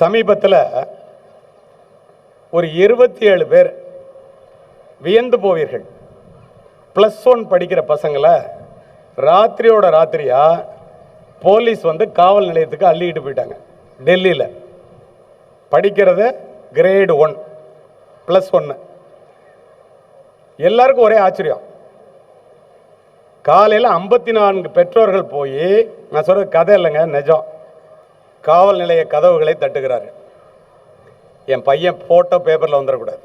சமீபத்தில் ஒரு இருபத்தி ஏழு பேர் வியந்து போவீர்கள். ப்ளஸ் ஒன் படிக்கிற பசங்களை ராத்திரியோட ராத்திரியாக போலீஸ் வந்து காவல் நிலையத்துக்கு அள்ளிட்டு போயிட்டாங்க. டெல்லியில். படிக்கிறது கிரேடு ஒன் ப்ளஸ் ஒன்று எல்லாருக்கும் ஒரே ஆச்சரியம். காலையில் ஐம்பத்தி நான்கு பெற்றோர்கள் போய் நான் சொல்கிற கதை இல்லைங்க நிஜம். காவல் நிலைய கதவுகளை தட்டுகிறார். என் பையன் ஃபோட்டோ பேப்பரில் வந்துடக்கூடாது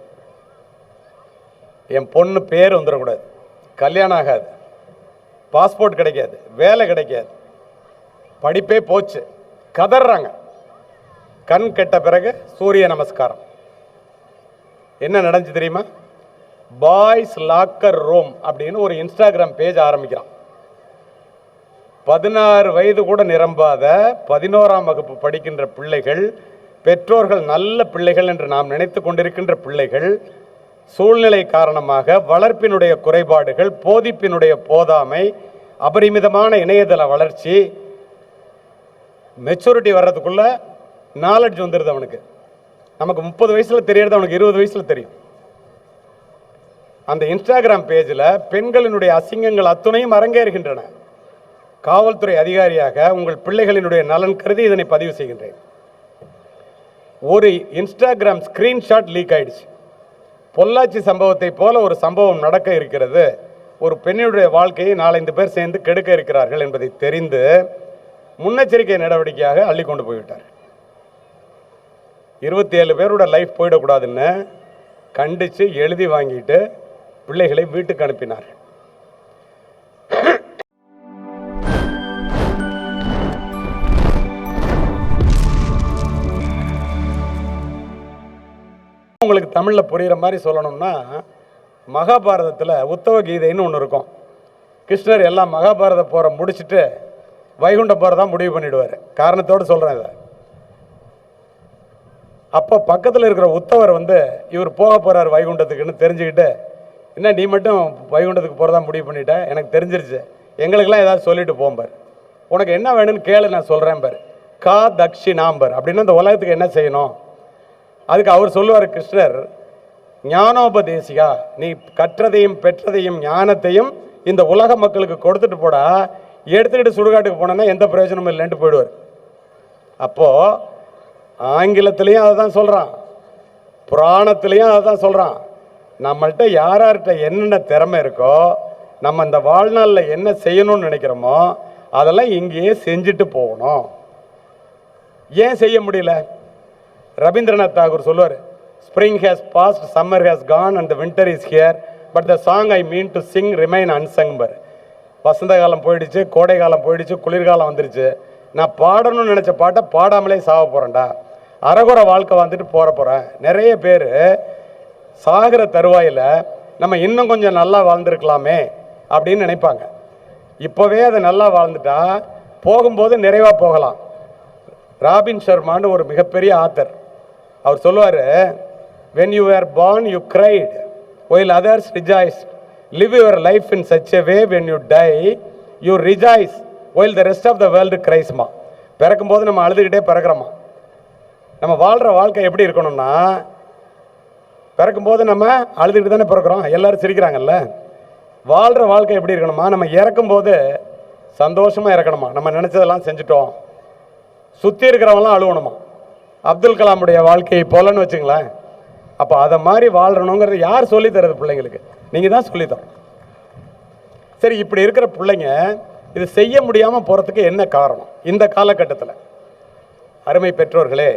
என் பொண்ணு பேர் வந்துடக்கூடாது கல்யாணம் ஆகாது. பாஸ்போர்ட் கிடைக்காது. வேலை கிடைக்காது. படிப்பே போச்சு. கதறாங்க கண் கெட்ட பிறகு சூரிய நமஸ்காரம். என்ன நடந்துச்சு தெரியுமா? பாய்ஸ் லாக்கர் ரூம் அப்படின்னு ஒரு இன்ஸ்டாகிராம் பேஜ் ஆரம்பிக்கிறான். பதினாறு வயது கூட நிரம்பாத பதினோராம் வகுப்பு படிக்கின்ற பிள்ளைகள் பெற்றோர்கள் நல்ல பிள்ளைகள் என்று நாம் நினைத்து கொண்டிருக்கின்ற பிள்ளைகள் சூழ்நிலை காரணமாக வளர்ப்பினுடைய குறைபாடுகள் போதிப்பினுடைய போதாமை அபரிமிதமான இணையதள வளர்ச்சி மெச்சூரிட்டி வர்றதுக்குள்ள நாலெட்ஜ் வந்துடுது அவனுக்கு. நமக்கு முப்பது வயசில் தெரியறது அவனுக்கு இருபது வயசில் தெரியும். அந்த இன்ஸ்டாகிராம் பேஜில் பெண்களினுடைய அசிங்கங்கள் அத்துணையும் அரங்கேறுகின்றன. காவல்துறை அதிகாரியாக உங்கள் பிள்ளைகளினுடைய நலன் கருதி இதனை பதிவு செய்கின்றேன். ஒரு இன்ஸ்டாகிராம் ஸ்கிரீன்ஷாட் லீக் ஆயிடுச்சு. பொள்ளாச்சி சம்பவத்தை போல ஒரு சம்பவம் நடக்க இருக்கிறது. ஒரு பெண்ணினுடைய வாழ்க்கையை நாலஞ்சு பேர் சேர்ந்து கெடுக்க இருக்கிறார்கள் என்பதை தெரிந்து முன்னெச்சரிக்கை நடவடிக்கையாக அள்ளி கொண்டு போய்விட்டார். இருபத்தி ஏழு பேரோட லைஃப் போயிடக்கூடாதுன்னு கண்டித்து எழுதி வாங்கிட்டு பிள்ளைகளை வீட்டுக்கு அனுப்பினார். உங்களுக்கு தமிழில் புரிகிற மாதிரி சொல்லணும்னா மகாபாரதத்தில் உத்தவ கீதைன்னு ஒன்று இருக்கும். கிருஷ்ணர் எல்லாம் மகாபாரத போரை முடிச்சுட்டு வைகுண்ட போரை தான் முடிவு பண்ணிவிடுவார் காரணத்தோடு சொல்கிறேன் இதை. அப்போ பக்கத்தில் இருக்கிற உத்தவர் வந்து இவர் போக போகிறார் வைகுண்டத்துக்குன்னு தெரிஞ்சுக்கிட்டு என்ன நீ மட்டும் வைகுண்டத்துக்கு போகிறதா முடிவு பண்ணிட்டேன் எனக்கு தெரிஞ்சிருச்சு. எங்களுக்கெல்லாம் ஏதாவது சொல்லிட்டு போம்பார். உனக்கு என்ன வேணும்னு கேளு நான் சொல்கிறேன் பார். கா தக்ஷிணாம்பர் அப்படின்னா இந்த உலகத்துக்கு என்ன செய்யணும்? அதுக்கு அவர் சொல்லுவார் கிருஷ்ணர் ஞானோபதேசிகா நீ கற்றதையும் பெற்றதையும் ஞானத்தையும் இந்த உலக மக்களுக்கு கொடுத்துட்டு போடா எடுத்துக்கிட்டு சுடுகாட்டுக்கு போனோன்னா எந்த பிரயோஜனமும் இல்லைன்ட்டு போயிடுவார். அப்போது ஆங்கிலத்திலையும் அதை தான் சொல்கிறான் புராணத்திலையும் அதை தான் சொல்கிறான் நம்மள்கிட்ட யார் யார்கிட்ட என்னென்ன திறமை இருக்கோ நம்ம இந்த வாழ்நாளில் என்ன செய்யணும்னு நினைக்கிறோமோ அதெல்லாம் இங்கேயே செஞ்சுட்டு போகணும். ஏன் செய்ய முடியல? ரவீந்திரநாத் தாகூர் சொல்லுவார் spring has passed summer has gone and winter is here but the song I mean to sing remain unsung வசந்த காலம் போயிடுச்சு கோடை காலம் போயிடுச்சு குளிர்காலம் வந்துடுச்சு நான் பாடணும்னு நினச்ச பாட்டை பாடாமலே சாக போகிறேன்டா அறகுற வாழ்க்கை வந்துட்டு போகிற போகிறேன் நிறைய பேர் சாகிற தருவாயில் நம்ம இன்னும் கொஞ்சம் நல்லா வாழ்ந்துருக்கலாமே அப்படின்னு நினைப்பாங்க. இப்போவே அதை நல்லா வாழ்ந்துட்டா போகும்போது நிறைவாக போகலாம். ராபின் சர்மான்னு ஒரு மிகப்பெரிய ஆத்தர். அவர் சொல்லுவார் when you are born you cried while others rejoice live your life in such a way when you die you rejoice while the rest of the world cries பிறக்கும் பிறக்கும்போது நம்ம அழுதுகிட்டே பிறக்கிறோமா? நம்ம வாழ்கிற வாழ்க்கை எப்படி இருக்கணும்னா பிறக்கும்போது நம்ம அழுதுகிட்டு தானே பிறக்கிறோம் எல்லோரும் சிரிக்கிறாங்கல்ல? வாழ்கிற வாழ்க்கை எப்படி இருக்கணுமா நம்ம இறக்கும்போது சந்தோஷமாக இறக்கணுமா? நம்ம நினச்சதெல்லாம் செஞ்சுட்டோம். சுற்றி இருக்கிறவங்களாம் அழுவணுமா? அப்துல் கலாமுடைய வாழ்க்கையை போலன்னு வச்சுங்களேன். அப்போ அதை மாதிரி வாழணுங்கிறது யார் சொல்லித்தரது பிள்ளைங்களுக்கு? நீங்கள் தான் சொல்லித்தரோம் சரி இப்படி இருக்கிற பிள்ளைங்க இது செய்ய முடியாமல் போகிறதுக்கு என்ன காரணம்? இந்த காலகட்டத்தில். அருமை பெற்றோர்களே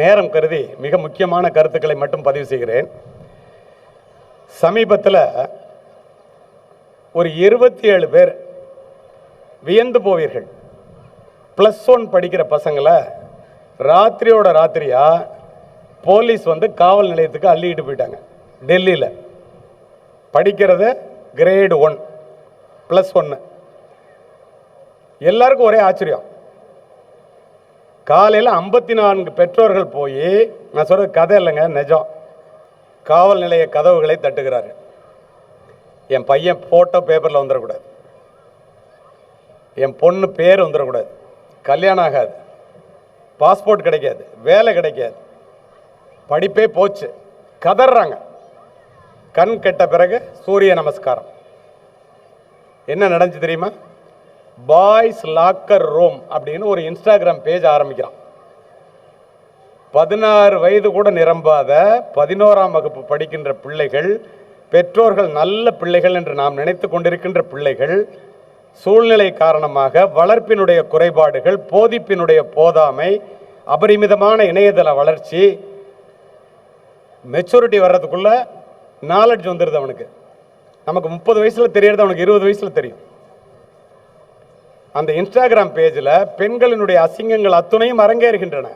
நேரம் கருதி மிக முக்கியமான கருத்துக்களை மட்டும் பதிவு செய்கிறேன். சமீபத்தில் ஒரு இருபத்தி ஏழு பேர் வியந்து போவீர்கள். ப்ளஸ் ஒன் படிக்கிற பசங்களை ராத்திரியோட ராத்திரியா போலீஸ் வந்து காவல் நிலையத்துக்கு அள்ளிட்டு போயிட்டாங்க. டெல்லியில். படிக்கிறது கிரேடு ஒன் ப்ளஸ் ஒன்று எல்லாருக்கும் ஒரே ஆச்சரியம். காலையில் ஐம்பத்தி நான்கு பெற்றோர்கள் போய் நான் சொல்கிற கதை இல்லைங்க நிஜம். காவல் நிலைய கதவுகளை தட்டுகிறாரு. என் பையன் ஃபோட்டோ பேப்பரில் வந்துடக்கூடாது என் பொண்ணு பேர் வந்துடக்கூடாது கல்யாணம் ஆகாது. பாஸ்போர்ட் கிடைக்காது வேலை கிடைக்காது. படிப்பே போச்சு. கதறாங்க கண் கெட்ட பிறகு சூரிய நமஸ்காரம். என்ன நடந்துச்சு தெரியுமா? பாய்ஸ் லாக்கர் ரூம் அப்படின்னு ஒரு இன்ஸ்டாகிராம் பேஜ் ஆரம்பிக்கிறான். பதினாறு வயது கூட நிரம்பாத பதினோராம் வகுப்பு படிக்கின்ற பிள்ளைகள் பெற்றோர்கள் நல்ல பிள்ளைகள் என்று நாம் நினைத்து கொண்டிருக்கின்ற பிள்ளைகள் சூழ்நிலை காரணமாக வளர்ப்பினுடைய குறைபாடுகள் போதிப்பினுடைய போதாமை அபரிமிதமான இணையதள வளர்ச்சி மெச்சூரிட்டி வர்றதுக்குள்ள நாலெட்ஜ் வந்துடுது அவனுக்கு. நமக்கு முப்பது வயசில் தெரியறது அவனுக்கு இருபது வயசில் தெரியும். அந்த இன்ஸ்டாகிராம் பேஜில் பெண்களினுடைய அசிங்கங்கள் அத்துணையும் அரங்கேறுகின்றன.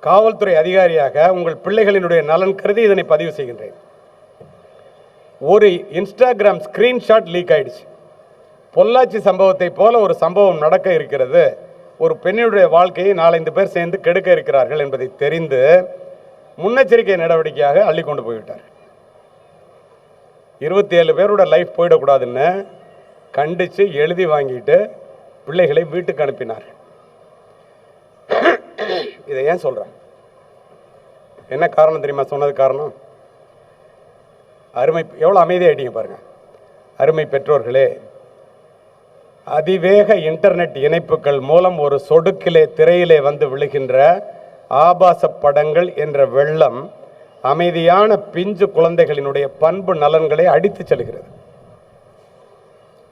காவல்துறை அதிகாரியாக உங்கள் பிள்ளைகளினுடைய நலன் கருதி இதனை பதிவு செய்கின்றேன். ஒரு இன்ஸ்டாகிராம் ஸ்கிரீன்ஷாட் லீக் ஆயிடுச்சு. பொள்ளாச்சி சம்பவத்தை போல ஒரு சம்பவம் நடக்க இருக்கிறது. ஒரு பெண்ணினுடைய வாழ்க்கையை நாலஞ்சு பேர் சேர்ந்து கெடுக்க இருக்கிறார்கள் என்பதை தெரிந்து முன்னெச்சரிக்கை நடவடிக்கையாக அள்ளி கொண்டு போய்விட்டார். இருபத்தி ஏழு பேரோட லைஃப் போயிடக்கூடாதுன்னு கண்டித்து எழுதி வாங்கிட்டு பிள்ளைகளை வீட்டுக்கு அனுப்பினார். இதை ஏன் சொல்கிறேன் என்ன காரணம் தெரியுமா? சொன்னது காரணம்? அருமை எவ்வளோ அமைதியாயிட்டீங்க பாருங்க. அருமை பெற்றோர்களே அதிவேக இன்டர்நெட் இணைப்புகள் மூலம் ஒரு சொடுக்கிலே திரையிலே வந்து விழுகின்ற ஆபாச படங்கள் என்ற வெள்ளம் அமைதியான பிஞ்சு குழந்தைகளினுடைய பண்பு நலன்களை அடித்துச் செல்கிறது.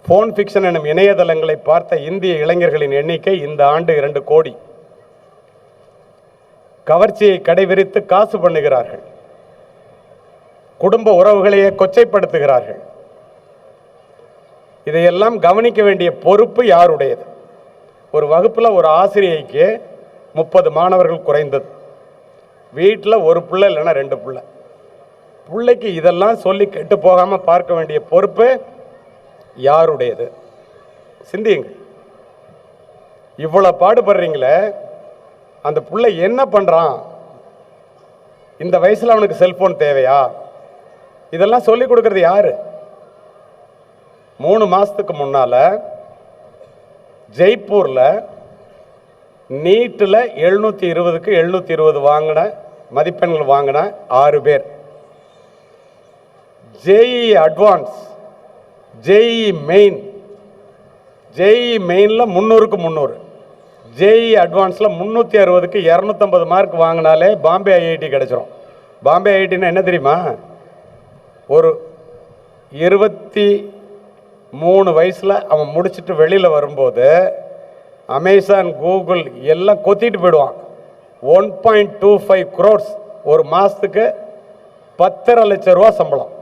போன் ஃபிக்ஷன் எனும் இணையதளங்களை பார்த்த இந்திய இளைஞர்களின் எண்ணிக்கை இந்த ஆண்டு இரண்டு கோடி. கவர்ச்சியை கடைவிரித்து காசு பண்ணுகிறார்கள். குடும்ப உறவுகளையே கொச்சைப்படுத்துகிறார்கள். இதையெல்லாம் கவனிக்க வேண்டிய பொறுப்பு யாருடையது? ஒரு வகுப்பில் ஒரு ஆசிரியைக்கு முப்பது மாணவர்கள் குறைந்தது. வீட்டில் ஒரு பிள்ளை இல்லைன்னா ரெண்டு பிள்ளை. பிள்ளைக்கு இதெல்லாம் சொல்லி கெட்டு போகாமல் பார்க்க வேண்டிய பொறுப்பு யாருடையது? சிந்தியுங்க. இவ்வளோ பாடுபடுறீங்களே அந்த பிள்ளை என்ன பண்ணுறான் இந்த வயசில் அவனுக்கு செல்ஃபோன் தேவையா? இதெல்லாம் சொல்லிக் கொடுக்கறது யாரு? மூணு மாதத்துக்கு முன்னால் ஜெய்ப்பூரில் நீட்டில் எழுநூற்றி இருபதுக்கு எழுநூற்றி இருபது வாங்கின மதிப்பெண்கள் வாங்கின ஆறு பேர். JEE advance JEE main JEE மெயினில் முந்நூறுக்கு முந்நூறு ஜேஇ அட்வான்ஸில் முந்நூற்றி அறுபதுக்கு இரநூத்தம்பது மார்க் வாங்கினாலே பாம்பே ஐஐடி கிடச்சிரும். பாம்பே ஐஐடின்னா என்ன தெரியுமா? ஒரு இருபத்தி மூணு வயசில் அவன் முடிச்சுட்டு வெளியில் வரும்போது அமேசான் கூகுள் எல்லாம் கொத்திட்டு போயிடுவான். One point two five crores ஒரு மாதத்துக்கு பத்தரை லட்சம் ரூபா சம்பளம்.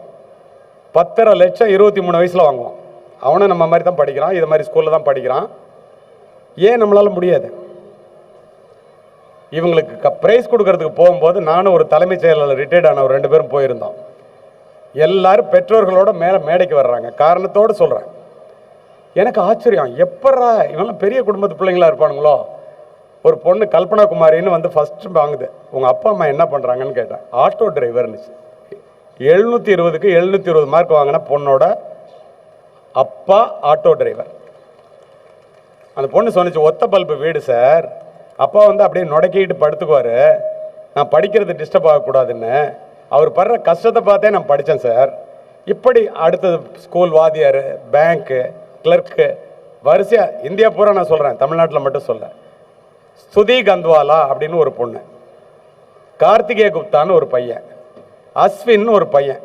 பத்தரை லட்சம் இருபத்தி மூணு வயசில் வாங்குவான். அவனும் நம்ம மாதிரி தான் படிக்கிறான் இது மாதிரி ஸ்கூலில் தான் படிக்கிறான். ஏன் நம்மளால் முடியாது? இவங்களுக்கு ப்ரைஸ் கொடுக்கறதுக்கு போகும்போது நானும் ஒரு தலைமைச் செயலாளர் ரிட்டையர்ட் ஆன ஒரு ரெண்டு பேரும் போயிருந்தோம். எல்லாரும் பெற்றோர்களோட மேலே மேடைக்கு வர்றாங்க. காரணத்தோடு சொல்கிறேன் எனக்கு ஆச்சரியம். எப்பட்றா இவெல்லாம் பெரிய குடும்பத்து பிள்ளைங்களா இருப்பானுங்களோ? ஒரு பொண்ணு கல்பனா குமாரின்னு வந்து ஃபஸ்ட்டு வாங்குது. உங்கள் அப்பா அம்மா என்ன பண்ணுறாங்கன்னு கேட்டேன். ஆட்டோ டிரைவர்னுச்சு எழுநூற்றி இருபதுக்கு எழுநூற்றி இருபது மார்க் வாங்கின பொண்ணோட அப்பா ஆட்டோ டிரைவர் அந்த பொண்ணு சொன்னுச்சு ஒத்த பல்பு வீடு சார் அப்பா வந்து அப்படியே நுடக்கிட்டு படுத்துக்குவார். நான் படிக்கிறது டிஸ்டர்ப் ஆகக்கூடாதுன்னு. அவர் படுற கஷ்டத்தை பார்த்தே நான் படித்தேன் சார். இப்படி அடுத்தது ஸ்கூல் வாத்தியார் பேங்க்கு கிளர்க்கு வரிசையாக இந்தியா பூரா நான் சொல்கிறேன் தமிழ்நாட்டில் மட்டும் சொல்ல. ஸ்துதி கந்த்வாலா அப்படின்னு ஒரு பொண்ணு. கார்த்திகே குப்தான்னு ஒரு பையன். அஸ்வின் ஒரு பையன்.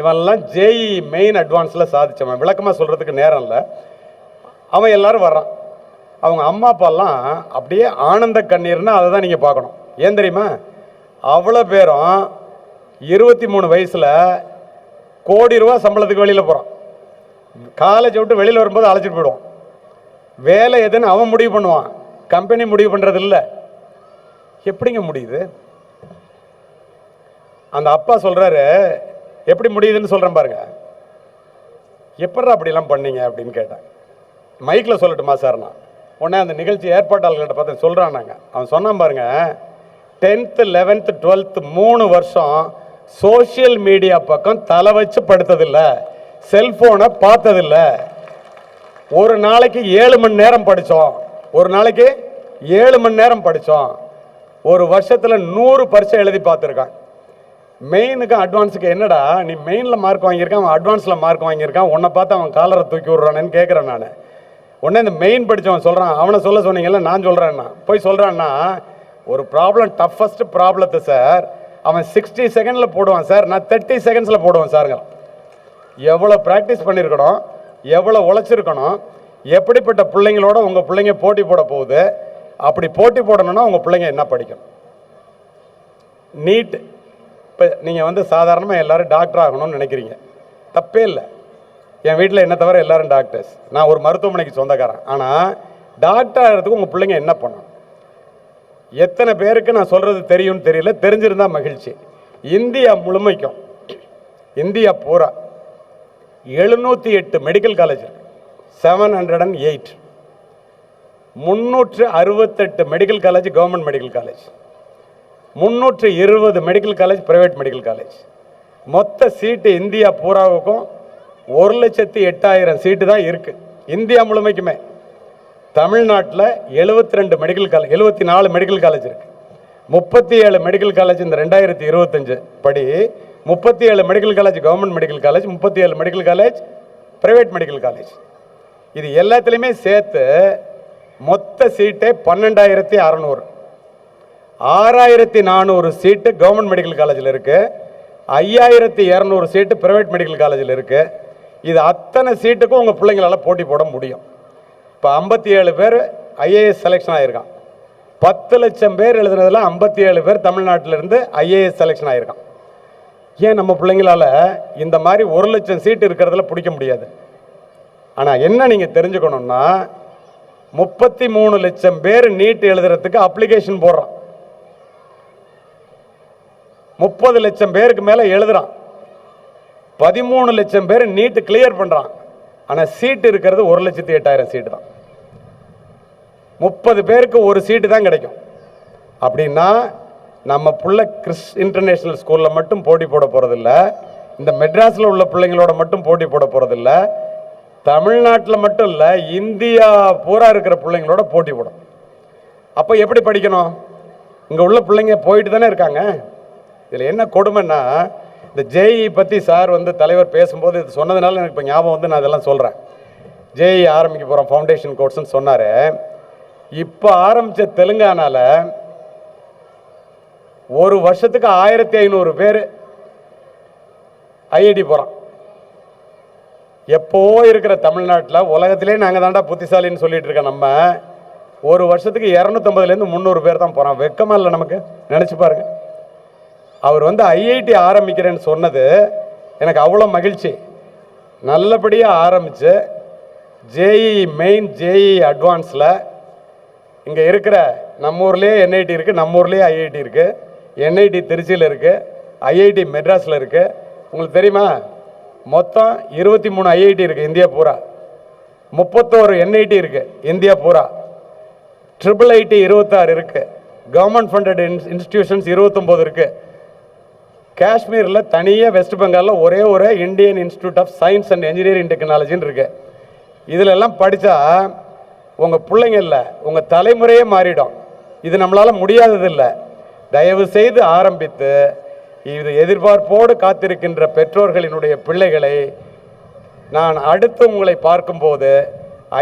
இவன்லாம் ஜேஇ மெயின் அட்வான்ஸில் சாதிச்சவன். விளக்கமாக சொல்கிறதுக்கு நேரம் இல்லை. அவன் எல்லோரும் வர்றான். அவங்க அம்மா அப்பாலாம் அப்படியே ஆனந்த கண்ணீர்னு அதை தான் நீங்கள் பார்க்கணும். ஏன் தெரியுமா? அவ்வளோ பேரும் இருபத்தி மூணு வயசில் கோடி ரூபா சம்பளத்துக்கு வெளியில் போகிறான் காலேஜ் விட்டு வெளியில் வரும்போது அழைச்சிட்டு போயிடுவான். வேலை எதுன்னு அவன் முடிவு பண்ணுவான். கம்பெனி முடிவு பண்ணுறது இல்லை. எப்படிங்க முடியுது? அந்த அப்பா சொல்கிறாரு எப்படி முடியுதுன்னு சொல்கிறேன் பாருங்க. எப்படா அப்படிலாம் பண்ணீங்க அப்படின்னு கேட்டேன். மைக்கில் சொல்லட்டுமா சார் நான்? உடனே அந்த நிகழ்ச்சி ஏற்பாட்டாளர்கிட்ட பார்த்து சொல்கிறான் நாங்கள் அவன் சொன்னான் பாருங்க டென்த்து லெவன்த்து டுவெல்த்து மூணு வருஷம் சோஷியல் மீடியா பக்கம் தலை வச்சு படுத்ததில்ல. செல்போனை பார்த்ததில்ல. ஒரு நாளைக்கு ஏழு மணி நேரம் படித்தோம். ஒரு நாளைக்கு ஏழு மணி நேரம் படித்தோம். ஒரு வருஷத்தில் நூறு பரிசை எழுதி பார்த்துருக்கான். மெயினுக்கு அட்வான்ஸுக்கு என்னடா நீ மெயினில் மார்க் வாங்கியிருக்கான் அவன் அட்வான்ஸில் மார்க் வாங்கியிருக்கான் உன்னை பார்த்து அவன் காலரை தூக்கி விட்றானேன்னு கேட்குறேன் நான். உடனே இந்த மெயின் படித்தவன் சொல்கிறான் அவனை சொல்ல சொன்னீங்கல்ல நான் சொல்கிறேன்னா போய் சொல்கிறான்னா ஒரு ப்ராப்ளம் டஃபஸ்ட் ப்ராப்ளத்தை சார் அவன் சிக்ஸ்டி செகண்டில் போடுவான் சார் நான் தேர்ட்டி செகண்ட்ஸில் போடுவேன் சாருங்க எவ்வளோ ப்ராக்டிஸ் பண்ணியிருக்கணும் எவ்வளோ உழைச்சிருக்கணும் எப்படிப்பட்ட பிள்ளைங்களோட உங்கள் பிள்ளைங்க போட்டி போட போகுது அப்படி போட்டி போடணும்னா உங்கள் பிள்ளைங்க என்ன படிக்கும் நீட் இப்போ நீங்கள் வந்து சாதாரணமாக எல்லோரும் டாக்டர் ஆகணும்னு நினைக்கிறீங்க. தப்பே இல்லை. என் வீட்டில் என்ன தவிர எல்லாரும் டாக்டர்ஸ் நான் ஒரு மருத்துவமனைக்கு சொந்தக்காரன். ஆனால் டாக்டர் ஆகிறதுக்கு உங்கள் பிள்ளைங்க என்ன பண்ணணும்? எத்தனை பேருக்கு நான் சொல்கிறது தெரியும்னு தெரியல தெரிஞ்சிருந்தா மகிழ்ச்சி. இந்தியா முழுமைக்கும் இந்தியா பூரா எழுநூற்றி எட்டு மெடிக்கல் காலேஜ் இருக்கு. செவன் ஹண்ட்ரட் அண்ட் எயிட் முந்நூற்று அறுபத்தெட்டு medical college government medical college முந்நூற்று இருபது medical college private medical college மொத்த சீட்டு இந்தியா பூராவுக்கும் ஒரு லட்சத்தி எட்டாயிரம் சீட்டு தான் இருக்குது இந்தியா முழுமைக்குமே. தமிழ்நாட்டில் எழுபத்தி ரெண்டு மெடிக்கல் காலேஜ் எழுபத்தி நாலு மெடிக்கல் காலேஜ் இருக்குது முப்பத்தி ஏழு மெடிக்கல் காலேஜ் இந்த ரெண்டாயிரத்தி இருபத்தஞ்சு படி முப்பத்தி ஏழு medical college government medical college முப்பத்தி ஏழு medical college private medical college இது எல்லாத்துலேயுமே சேர்த்து மொத்த சீட்டே பன்னெண்டாயிரத்தி அறநூறு. ஆறாயிரத்தி நானூறு சீட்டு கவர்மெண்ட் மெடிக்கல் காலேஜில் இருக்குது ஐயாயிரத்தி இரநூறு சீட்டு ப்ரைவேட் மெடிக்கல் காலேஜில் இருக்குது இது அத்தனை சீட்டுக்கும் உங்கள் பிள்ளைங்களால் போட்டி போட முடியும். இப்போ ஐம்பத்தி ஏழு பேர் ஐஏஎஸ் செலெக்ஷன் ஆகியிருக்கான் பத்து லட்சம் பேர் எழுதுனதில் ஐம்பத்தி ஏழு பேர் தமிழ்நாட்டிலேருந்து ஐஏஎஸ் செலெக்ஷன் ஆகியிருக்கான் ஏன் நம்ம பிள்ளைங்களால இந்த மாதிரி ஒரு லட்சம் சீட் இருக்கிறதுல பிடிக்க முடியாது? ஆனால் என்ன நீங்கள் தெரிஞ்சுக்கணுன்னா முப்பத்தி மூணு லட்சம் பேர் நீட் எழுதுறதுக்கு அப்ளிகேஷன் போடுறான். முப்பது லட்சம் பேருக்கு மேலே எழுதுறான். பதிமூணு லட்சம் பேர் நீட்டு கிளியர் பண்ணுறான் ஆனால் சீட்டு இருக்கிறது ஒரு லட்சத்தி எட்டாயிரம் சீட்டு தான். முப்பது பேருக்கு ஒரு சீட்டு தான் கிடைக்கும். அப்படின்னா நம்ம பிள்ள கிறிஸ் இன்டர்நேஷ்னல் ஸ்கூலில் மட்டும் போட்டி போட போகிறதில்ல இந்த மெட்ராஸில் உள்ள பிள்ளைங்களோட மட்டும் போட்டி போட போகிறதில்ல தமிழ்நாட்டில் மட்டும் இல்லை இந்தியா பூரா இருக்கிற பிள்ளைங்களோட போட்டி போடும். அப்போ எப்படி படிக்கணும்? இங்கே உள்ள பிள்ளைங்க போயிட்டு தானே இருக்காங்க. இதில் என்ன கொடுமைன்னா இந்த ஜேஇ பற்றி சார் வந்து தலைவர் பேசும்போது இது சொன்னதுனால எனக்கு இப்போ ஞாபகம் வந்து நான் இதெல்லாம் சொல்கிறேன் ஜேஇ ஆரம்பிக்க போகிறோம் ஃபவுண்டேஷன் கோர்ஸ்னு சொன்னார். இப்போ ஆரம்பித்த தெலுங்கானால ஒரு வருஷத்துக்கு ஆயிரத்தி ஐநூறு பேர் ஐஐடி போகிறான் எப்போ இருக்கிற தமிழ்நாட்டில் உலகத்திலே நாங்கள் தாண்டா புத்திசாலின்னு சொல்லிட்டு இருக்கோம் நம்ம. ஒரு வருஷத்துக்கு இரநூத்தம்பதுலேருந்து முந்நூறு பேர் தான் போகிறோம் வெக்கமாக இல்லை நமக்கு? நினச்சி பாருங்கள் அவர் வந்து ஐஐடி ஆரம்பிக்கிறேன்னு சொன்னது எனக்கு அவ்வளோ மகிழ்ச்சி. நல்லபடியாக ஆரம்பித்து ஜேஇ மெயின் ஜேஇ அட்வான்ஸில் இங்கே இருக்கிற நம்ம ஊர்லேயே என்ஐடி இருக்குது நம்ம ஊர்லேயே ஐஐடி இருக்குது என்ஐடி திருச்சியில் இருக்குது ஐஐடி மெட்ராஸில் இருக்குது உங்களுக்கு தெரியுமா? மொத்தம் இருபத்தி மூணு ஐஐடி இருக்குது இந்தியா பூரா. முப்பத்தோரு என்ஐடி இருக்குது இந்தியா பூரா. ட்ரிபிள் ஐடி இருபத்தாறு இருக்குது கவர்மெண்ட் ஃபண்டட் இன்ஸ்டிடியூஷன்ஸ் இருபத்தொம்போது இருக்குது காஷ்மீரில் தனியாக வெஸ்ட் பெங்காலில் ஒரே ஒரு Indian institute of science and engineering டெக்னாலஜின்னு இருக்கு. இதுல எல்லாம் படித்தா உங்கள் பிள்ளைங்க இல்லை உங்கள் தலைமுறையே மாறிடும். இது நம்மளால் முடியாதது இல்லை தயவு செய்து ஆரம்பித்து இது எதிர்பார்ப்போடு காத்திருக்கின்ற பெற்றோர்களினுடைய பிள்ளைகளை நான் அடுத்து உங்களை பார்க்கும்போது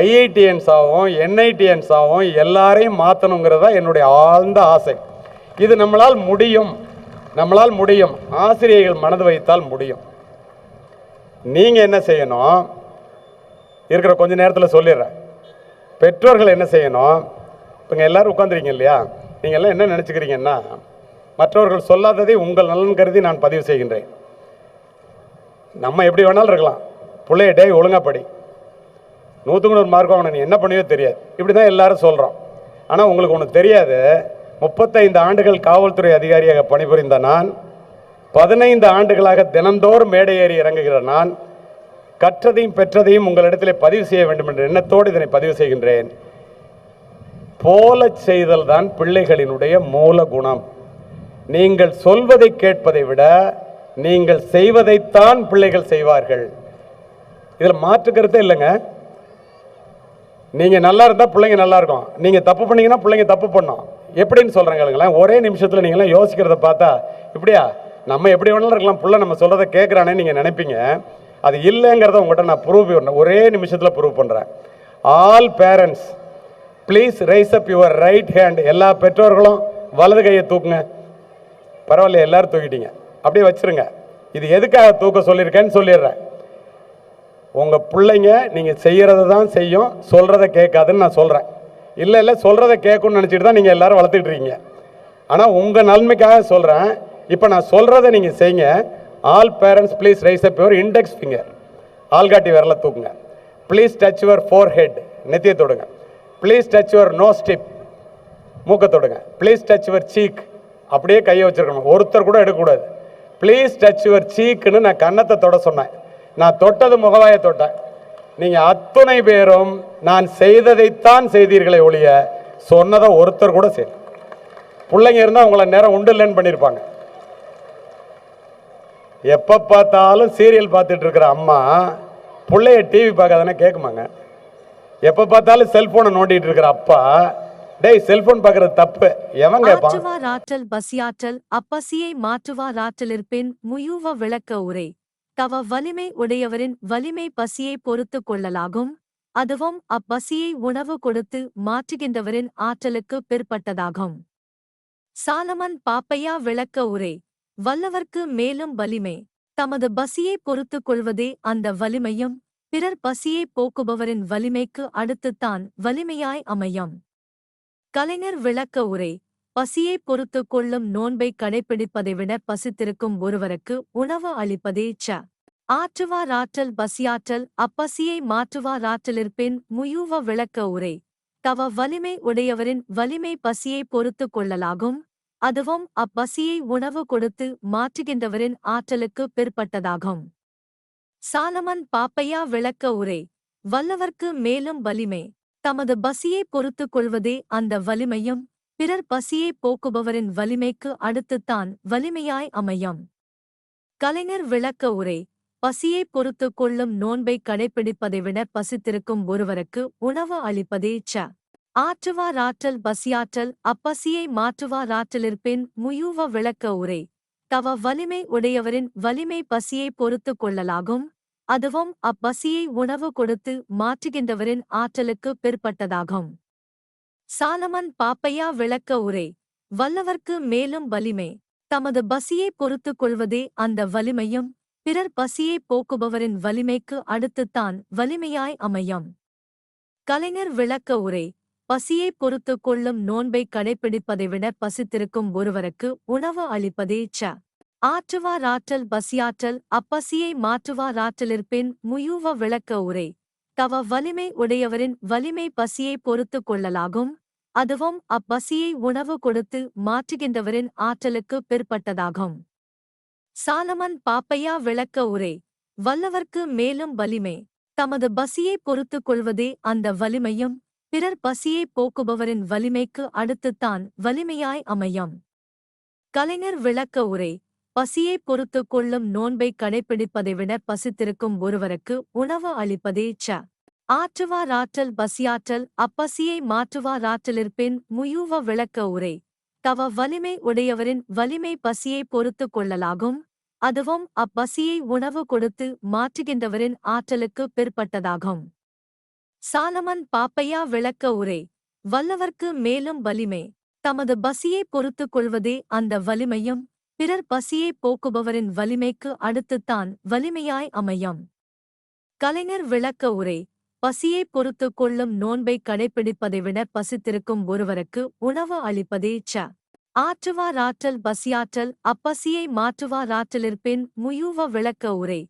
ஐஐடிஎன்ஸாகவும் என்ஐடிஎன்ஸாகவும் எல்லாரையும் மாற்றணுங்கிறது தான் என்னுடைய ஆழ்ந்த ஆசை. இது நம்மளால் முடியும். நம்மளால் முடியும். ஆசிரியர்கள் மனது வைத்தால் முடியும். நீங்கள் என்ன செய்யணும்? இருக்கிற கொஞ்ச நேரத்தில் சொல்லிடுறேன். பெற்றோர்கள் என்ன செய்யணும்? இப்போ எல்லோரும் உட்காந்துருக்கீங்க இல்லையா? நீங்கள் எல்லாம் என்ன நினச்சிக்கிறீங்கன்னா மற்றவர்கள் சொல்லாததை உங்கள் நலன் கருதி நான் பதிவு செய்கின்றேன். நம்ம எப்படி வேணாலும் இருக்கலாம். பிள்ளைய டே ஒழுங்காப்படி நூற்றுக்கு நூறு மார்க் வாங்கின நீ என்ன பண்ணியோ தெரியாது. இப்படி தான் எல்லாரும் சொல்கிறோம் ஆனால் உங்களுக்கு ஒன்று தெரியாது. முப்பத்தைந்து ஆண்டுகள் காவல்துறை அதிகாரியாக பணிபுரிந்த நான் பதினைந்து ஆண்டுகளாக தினந்தோறும் மேடை ஏறி இறங்குகிற நான் கற்றதையும் பெற்றதையும் உங்களிடத்தில் பதிவு செய்ய வேண்டும் என்ற எண்ணத்தோடு இதனை பதிவு செய்கின்றேன். போலச் செய்தல் தான் பிள்ளைகளினுடைய மூல குணம். நீங்கள் சொல்வதை கேட்பதை விட நீங்கள் செய்வதைத்தான் பிள்ளைகள் செய்வார்கள். இதில் மாற்று கருத்தே இல்லைங்க. நீங்கள் நல்லா இருந்தால் பிள்ளைங்க நல்லா இருக்கும். நீங்கள் தப்பு பண்ணீங்கன்னா பிள்ளைங்க தப்பு பண்ணோம். எப்படின்னு சொல்கிறேங்களுங்களேன் ஒரே நிமிஷத்தில் நீங்களாம் யோசிக்கிறத பார்த்தா இப்படியா? நம்ம எப்படி வேணாலும் இருக்கலாம் புள்ள நம்ம சொல்கிறத கேட்குறானே நீங்கள் நினைப்பீங்க. அது இல்லைங்கிறத உங்கள்கிட்ட நான் ப்ரூவ் பண்ணேன் ஒரே நிமிஷத்தில் ப்ரூவ் பண்ணுறேன் all parents please raise up your right hand எல்லா பெற்றோர்களும் வலது கையை தூக்குங்க. பரவாயில்ல எல்லாரும் தூக்கிட்டீங்க. அப்படியே வச்சிருங்க. இது எதுக்காக தூக்க சொல்லியிருக்கேன்னு சொல்லிடுறேன். உங்கள் பிள்ளைங்க நீங்கள் செய்கிறத தான் செய்யும் சொல்கிறத கேட்காதுன்னு நான் சொல்கிறேன் இல்லை இல்லை சொல்கிறத கேட்கணும்னு நினச்சிட்டு தான் நீங்கள் எல்லோரும் வளர்த்துட்ருக்கீங்க ஆனால் உங்கள் நன்மைக்காக சொல்கிறேன் இப்போ நான் சொல்கிறத நீங்கள் செய்யுங்க. All parents please rise up your index finger ஆள்காட்டி விரல தூக்குங்க. Please touch your forehead நெத்தியை தொடுங்க. Please touch your nose tip மூக்கை தொடுங்க. ப்ளீஸ் டச் யுவர் சீக் அப்படியே கையை வச்சுருக்கணும். ஒருத்தர் கூட எடுக்கக்கூடாது. ப்ளீஸ் டச் யுவர் சீக்குன்னு நான் கன்னத்தை தொட சொன்னேன். நான் தொட்டது முகவாயை தொட்டேன். நீங்கள் அத்துணை பேரும் நான் செய்ததைத்தான் செய்தீர்களே ஒழிய சொன்னதை ஒருத்தர் கூட சரி பிள்ளைங்க இருந்தால் உங்களை நேரம் உண்டு இல்லைன்னு பண்ணியிருப்பாங்க எப்போ பார்த்தாலும் சீரியல் பார்த்துட்டு இருக்கிற அம்மா பிள்ளைய டிவி பார்க்காதானே கேட்குமாங்க எப்போ பார்த்தாலும் செல்போனை நோண்டிட்டு இருக்கிற அப்பா டேய் செல்போன் பார்க்கறது தப்பு. எவன் கேட்பான் ஆற்றுவாராற்றல் பசியாற்றல் அப்பசியை மாற்றுவாராற்றலிற்பின் முயுவ விளக்க உரை. தவ வலிமை உடையவரின் வலிமை பசியை பொறுத்து கொள்ளலாகும். அதுவும் அப்பசியை உணவு கொடுத்து மாற்றுகின்றவரின் ஆற்றலுக்கு பிற்பட்டதாகும். சாலமன் பாப்பையா விளக்க உரை வல்லவர்க்கு மேலும் வலிமை. தமது பசியை பொறுத்துக் கொள்வதே அந்த வலிமையும் பிறர் பசியை போக்குபவரின் வலிமைக்கு அடுத்துத்தான் வலிமையாய் அமையும். கலைஞர் விளக்க உரை பசியை பொறுத்துக் கொள்ளும் நோன்பை கடைப்பிடிப்பதை விட பசித்திருக்கும் ஒருவருக்கு உணவு அளிப்பதே ச. ஆற்றுவாராற்றல் பசியாற்றல் அப்பசியை மாற்றுவாராற்றலிற்பின் முயூவ விளக்க உரை. தவ வலிமை உடையவரின் வலிமை பசியை பொறுத்துக் கொள்ளலாகும். அதுவும் அப்பசியை உணவு கொடுத்து மாற்றுகின்றவரின் ஆற்றலுக்கு பிற்பட்டதாகும். சாலமன் பாப்பையா விளக்க உரை. வல்லவர்க்கு மேலும் வலிமை. தமது பசியை பொறுத்துக் கொள்வதே அந்த வலிமையும் பிறர் பசியை போக்குபவரின் வலிமைக்கு அடுத்துத்தான் வலிமையாய் அமையும். கலைஞர் விளக்க உரை. பசியை பொறுத்துக் கொள்ளும் நோன்பை கடைபிடிப்பதை விட பசித்திருக்கும் ஒருவருக்கு உணவு அளிப்பதே ச. ஆற்றுவாராற்றல் பசியாற்றல் அப்பசியை மாற்றுவாராற்றலிற்பின் முயூவ விளக்க உரை. தவ வலிமை உடையவரின் வலிமை பசியை பொறுத்துக் கொள்ளலாகும். அதுவும் அப்பசியை உணவு கொடுத்து மாற்றுகின்றவரின் ஆற்றலுக்கு பிற்பட்டதாகும். சாலமன் பாப்பையா விளக்க உரை. வல்லவர்க்கு மேலும் வலிமை. தமது பசியை பொறுத்துக் கொள்வதே அந்த வலிமையும் பிறர் பசியை போக்குபவரின் வலிமைக்கு அடுத்துத்தான் வலிமையாய் அமையும். கலைஞர் விளக்க உரை பசியை பொறுத்துக் கொள்ளும் நோன்பை கடைப்பிடிப்பதை விட பசித்திருக்கும் ஒருவருக்கு உணவு அளிப்பதே ச. ஆற்றுவாராற்றல் பசியாற்றல் அப்பசியை மாற்றுவாராற்றலிற்பின் முயூவ விளக்க உரை. தவ வலிமை உடையவரின் வலிமை பசியை பொறுத்துக் கொள்ளலாகும் அதுவும் அப்பசியை உணவு கொடுத்து மாற்றுகின்றவரின் ஆற்றலுக்கு பிற்பட்டதாகும். சாலமன் பாப்பையா விளக்க உரை வல்லவர்க்கு மேலும் வலிமை. தமது பசியை பொறுத்துக் கொள்வதே அந்த வலிமையும் பிறர் பசியை போக்குபவரின் வலிமைக்கு அடுத்துத்தான் வலிமையாய் அமையும். கலைஞர் விளக்க உரை பசியை பொறுத்துக் கொள்ளும் நோன்பை கடைபிடிப்பதை விட பசித்திருக்கும் ஒருவருக்கு உணவு அளிப்பதே ச. ஆற்றுவாராற்றல் பசியாற்றல் அப்பசியை மாற்றுவாராற்றலிற்பின் முயூவ விளக்க உரை தவ வலிமை உடையவரின் வலிமை பசியை பொறுத்துக் கொள்ளலாகும். அதுவும் அப்பசியை உணவு கொடுத்து மாற்றுகின்றவரின் ஆற்றலுக்கு பிற்பட்டதாகும். சாலமன் பாப்பையா விளக்க உரை. வல்லவர்க்கு மேலும் வலிமை. தமது பசியை பொறுத்துக் கொள்வதே அந்த வலிமையும் பிறர் பசியை போக்குபவரின் வலிமைக்கு அடுத்துத்தான் வலிமையாய் அமையும். கலைஞர் விளக்க உரை. பசியை பொறுத்துக் கொள்ளும் நோன்பை கடைபிடிப்பதை விட பசித்திருக்கும் ஒருவருக்கு உணவு அளிப்பதே ச. ஆற்றுவாராற்றல் பசியாற்றல் அப்பசியை மாற்றுவாராற்றலிற்பின் முயூவ விளக்க உரை.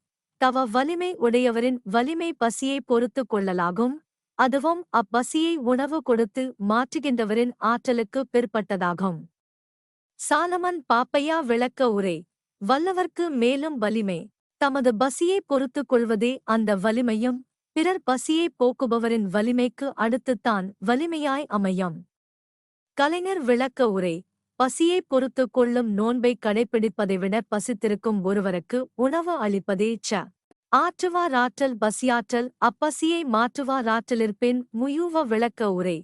தவ வலிமை உடையவரின் வலிமை பசியை பொறுத்துக் கொள்ளலாகும். அதுவும் அப்பசியை உணவு கொடுத்து மாற்றுகின்றவரின் ஆற்றலுக்கு பிற்பட்டதாகும். சாலமன் பாப்பையா விளக்க உரை. வல்லவர்க்கு மேலும் வலிமை. தமது பசியை பொறுத்துக் கொள்வதே அந்த வலிமையும் பிறர் பசியை போக்குபவரின் வலிமைக்கு அடுத்துத்தான் வலிமையாய் அமையும். கலைஞர் விளக்க உரை பசியை பொறுத்துக் கொள்ளும் நோன்பை கடைப்பிடிப்பதை விட பசித்திருக்கும் ஒருவருக்கு உணவு அளிப்பதே ச. ஆற்றுவாராற்றல் பசியாற்றல் அப்பசியை மாற்றுவாராற்றலிற்பின் முயூவ விளக்க உரை.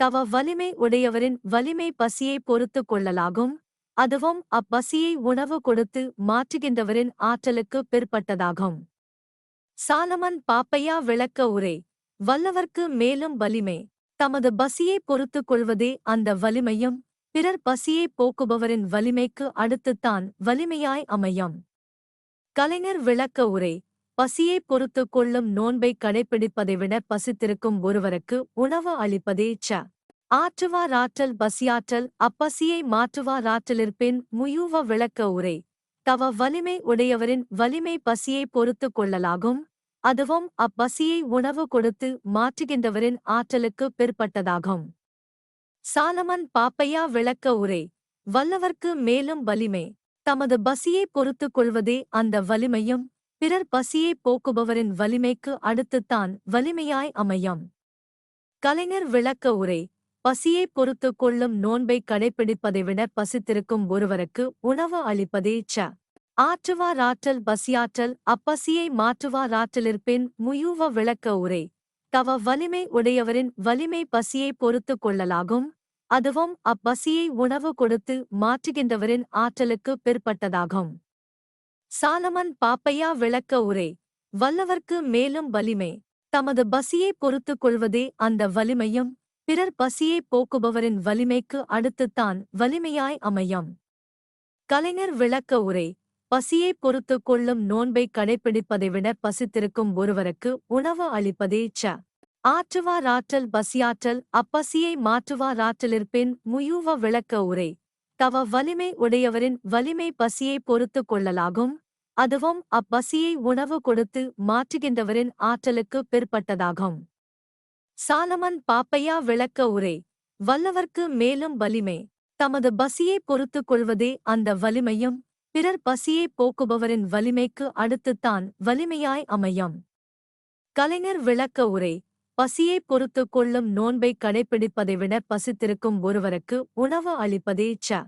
தவ வலிமை உடையவரின் வலிமை பசியை பொறுத்து கொள்ளலாகும் அதுவும் அப்பசியை உணவு கொடுத்து மாற்றுகின்றவரின் ஆற்றலுக்கு பிற்பட்டதாகும். சாலமன் பாப்பையா விளக்க உரை வல்லவர்க்கு மேலும் வலிமை. தமது பசியை பொறுத்துக் கொள்வதே அந்த வலிமையும் பிறர் பசியை போக்குபவரின் வலிமைக்கு அடுத்துத்தான் வலிமையாய் அமையும். கலைஞர் விளக்க உரை பசியை பொறுத்துக் கொள்ளும் நோன்பை கடைபிடிப்பதை விட பசித்திருக்கும் ஒருவருக்கு உணவு அளிப்பதே ச. ஆற்றுவாராற்றல் பசியாற்றல் அப்பசியை மாற்றுவாராற்றலிற்பின் முயூவ விளக்க உரை. தவ வலிமை உடையவரின் வலிமை பசியை பொறுத்துக் கொள்ளலாகும் அதுவும் அப்பசியை உணவு கொடுத்து மாற்றுகின்றவரின் ஆற்றலுக்கு பிற்பட்டதாகும். சாலமன் பாப்பையா விளக்க உரை வல்லவர்க்கு மேலும் வலிமை. தமது பசியை பொறுத்துக் கொள்வதே அந்த வலிமையும் பிறர் பசியை போக்குபவரின் வலிமைக்கு அடுத்துத்தான் வலிமையாய் அமையும். கலைஞர் விளக்க உரை பசியை பொறுத்துக் கொள்ளும் நோன்பை கடைப்பிடிப்பதை விட பசித்திருக்கும் ஒருவருக்கு உணவு அளிப்பதே ச. ஆற்றுவாராற்றல் பசியாற்றல் அப்பசியை மாற்றுவாராற்றலிற்பின் முயூவ விளக்க உரை. தவ வலிமை உடையவரின் வலிமை பசியை பொறுத்துக் கொள்ளலாகும். அதுவும் அப்பசியை உணவு கொடுத்து மாற்றுகின்றவரின் ஆற்றலுக்கு பிற்பட்டதாகும். சாலமன் பாப்பையா விளக்க உரை. வல்லவர்க்கு மேலும் வலிமை. தமது பசியை பொறுத்துக் கொள்வதே அந்த வலிமையும் பிறர் பசியை போக்குபவரின் வலிமைக்கு அடுத்துத்தான் வலிமையாய் அமையும். கலைஞர் விளக்க உரை. பசியை பொறுத்துக் கொள்ளும் நோன்பை கடைபிடிப்பதை விட பசித்திருக்கும் ஒருவருக்கு உணவு அளிப்பதே ச. ஆற்றுவாராற்றல் பசியாற்றல் அப்பசியை மாற்றுவாராற்றலிற்பின் முயூவ விளக்க உரை. தவ வலிமை உடையவரின் வலிமை பசியை பொறுத்துக் கொள்ளலாகும். அதுவும் அப்பசியை உணவு கொடுத்து மாற்றுகின்றவரின் ஆற்றலுக்கு பிற்பட்டதாகும். சாலமன் பாப்பையா விளக்க உரை. வல்லவர்க்கு மேலும் வலிமை. தமது பசியை பொறுத்துக் கொள்வதே அந்த வலிமையும் பிறர் பசியை போக்குபவரின் வலிமைக்கு அடுத்துத்தான் வலிமையாய் அமையும். கலைஞர் விளக்க உரை பசியை பொறுத்துக் கொள்ளும் நோன்பை கடைப்பிடிப்பதை விட பசித்திருக்கும் ஒருவருக்கு உணவு அளிப்பதே ச.